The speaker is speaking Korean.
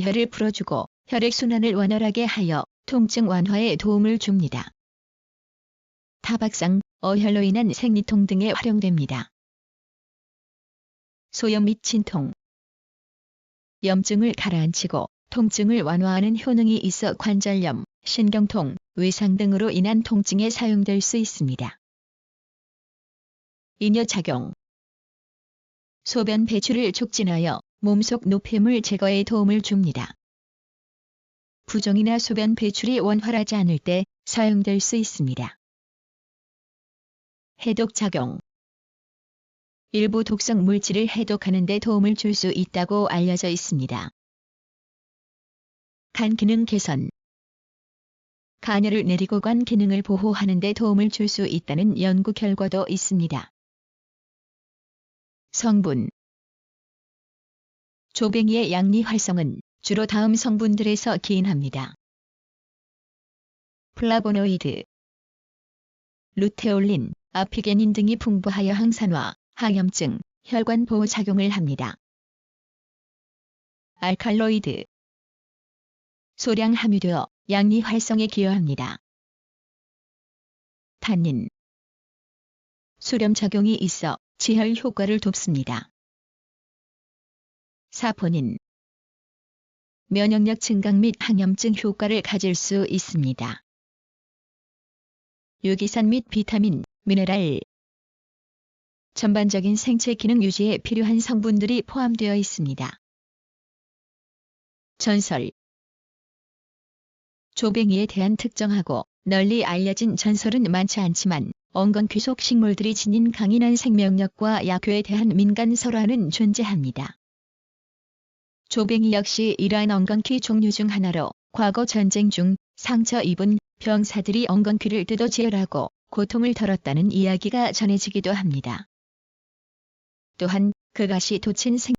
혈을 풀어주고 혈액순환을 원활하게 하여 통증 완화에 도움을 줍니다. 타박상, 어혈로 인한 생리통 등에 활용됩니다. 소염 및 진통 염증을 가라앉히고 통증을 완화하는 효능이 있어 관절염, 신경통, 외상 등으로 인한 통증에 사용될 수 있습니다. 이뇨 작용 소변 배출을 촉진하여 몸속 노폐물 제거에 도움을 줍니다. 부종이나 소변 배출이 원활하지 않을 때 사용될 수 있습니다. 해독 작용 일부 독성 물질을 해독하는 데 도움을 줄 수 있다고 알려져 있습니다. 간 기능 개선 간혈을 내리고 간 기능을 보호하는 데 도움을 줄 수 있다는 연구 결과도 있습니다. 성분 조뱅이의 양리 활성은 주로 다음 성분들에서 기인합니다. 플라보노이드, 루테올린, 아피게닌 등이 풍부하여 항산화, 항염증, 혈관 보호 작용을 합니다. 알칼로이드, 소량 함유되어 양리 활성에 기여합니다. 탄닌, 수렴 작용이 있어 지혈 효과를 돕습니다. 사포닌, 면역력 증강 및 항염증 효과를 가질 수 있습니다. 유기산 및 비타민, 미네랄, 전반적인 생체 기능 유지에 필요한 성분들이 포함되어 있습니다. 전설 조뱅이에 대한 특정하고 널리 알려진 전설은 많지 않지만 엉건 귀속 식물들이 지닌 강인한 생명력과 약효에 대한 민간 설화는 존재합니다. 조뱅이 역시 이러한 엉겅퀴 종류 중 하나로 과거 전쟁 중 상처 입은 병사들이 엉겅퀴를 뜯어 제열하고 고통을 덜었다는 이야기가 전해지기도 합니다. 또한 그것이 돋친 생